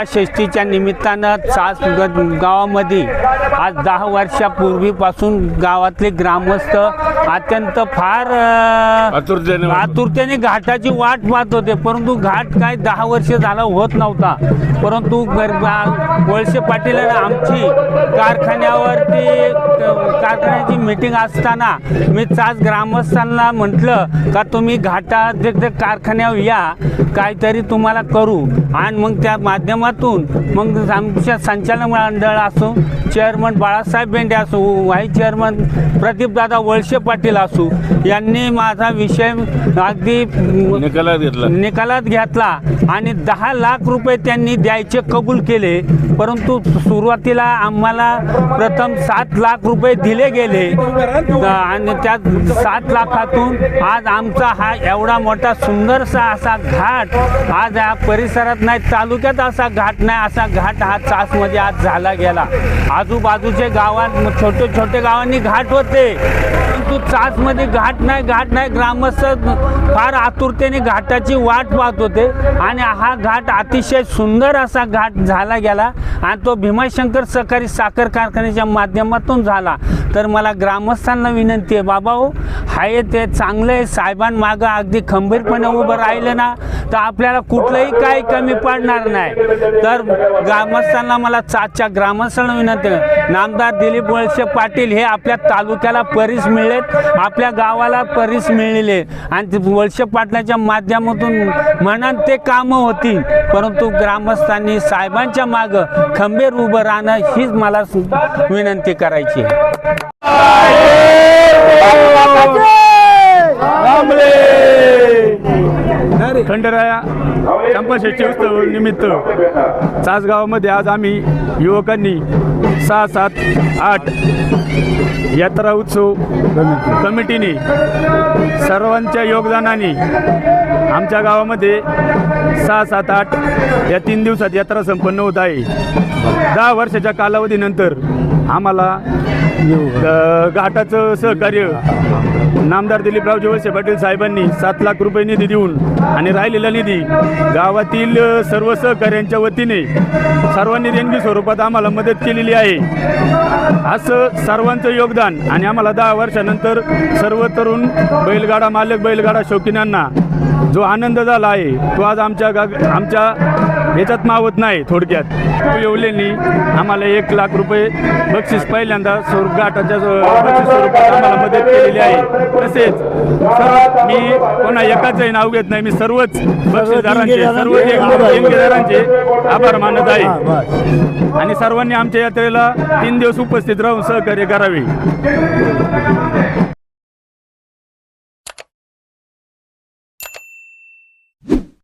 षष्टीच्या निमित्तानं ग- गावामध्ये आज दहा वर्षापूर्वीपासून गावातले ग्रामस्थ अत्यंत फार आतुरतेने घाटाची वाट पाहत होते. परंतु घाट काय दहा वर्ष झाला होत नव्हता. परंतु वळसे पाटील आमची कारखान्यावरती कारखान्याची मीटिंग असताना मी चाच ग्रामस्थांना म्हटलं का तुम्ही जे कारखान्यावर या? काहीतरी तुम्हाला करू. आणि मग त्या माध्यमातून मग आमच्या संचालक मंडळ असो चेअरमन बाळासाहेब बेंडे असो व्हाईस चेअरमन प्रदीपदादा वळसे पाटील असो यांनी माझा विषय अगदी निकालात घेतला. निकालात घेतला आणि दहा लाख रुपये त्यांनी द्यायचे कबूल केले. परंतु सुरुवातीला आम्हाला प्रथम सात लाख रुपये रुपये दिले गेले. आणि त्या सात लाखातून आज आमचा हा एवढा मोठा सुंदरसा असा घाट आज या परिसरात नाही तालुक्यात असा घाट नाही असा घाट हा चासमध्ये आज झाला गेला. आजूबाजूचे गावात छोटे छोटे गावांनी घाट होते. परंतु चासमध्ये घाट नाही घाट नाही ग्रामस्थ फार आतुरतेने घाटाची वाट पाहत होते. आणि हा घाट अतिशय सुंदर असा घाट झाला गेला. आणि तो भीमाशंकर सहकारी साखर कारखान्याच्या माध्यमातून झाला. तर मला ग्रामस्थांना विनंती आहे बाबा हो हाय ते चांगलं आहे साहेबांमागं अगदी खंबीरपणे उभं राहिलं ना तर आपल्याला कुठलंही काही कमी पडणार नाही. तर ग्रामस्थांना मला चाच्या ग्रामस्थांना विनंती नामदार दिलीप वळसे पाटील हे आपल्या तालुक्याला परीस मिळलेत. आपल्या गावाला परीस मिळले आणि ते वळसे पाटलाच्या माध्यमातून म्हणून ते कामं होती. परंतु ग्रामस्थांनी साहेबांच्या मागं खंबीर उभं राहणं हीच मला सु- विनंती करायची आहे. खंडराया चंपाषष्ठी उत्सव निमित्त चासगावमध्ये आज आम्ही युवकांनी सहा सात आठ यात्रा उत्सव कमिटीने सर्वांच्या योगदानाने आमच्या गावामध्ये सहा सात आठ या तीन दिवसात यात्रा संपन्न होत आहे. दहा वर्षाच्या कालावधीनंतर आम्हाला घाटाचं सहकार्य नामदार दिलीपराव वळसे पाटील साहेबांनी सात लाख रुपये निधी देऊन आणि राहिलेला निधी गावातील सर्व सहकाऱ्यांच्या वतीने सर्वांनी देणगी स्वरूपात आम्हाला मदत केलेली आहे. असं सर्वांचं योगदान आणि आम्हाला दहा वर्षानंतर सर्व तरुण बैलगाडा मालक बैलगाडा शौकीनांना जो आनंद झाला आहे तो आज आमच्या गा आमच्या याच्यात मावत नाही थोडक्यात. येवलेंनी आम्हाला एक लाख रुपये बक्षीस पहिल्यांदा स्वरूप बक्षीस स्वरूपात आम्हाला मदत केलेली आहे. तसेच सर्व मी कोणा एकाचंही नाव घेत नाही मी सर्वच बक्षीसदारांचे सर्व देणगीदारांचे आभार मानत आहे. आणि सर्वांनी आमच्या यात्रेला तीन दिवस उपस्थित राहून सहकार्य करावे.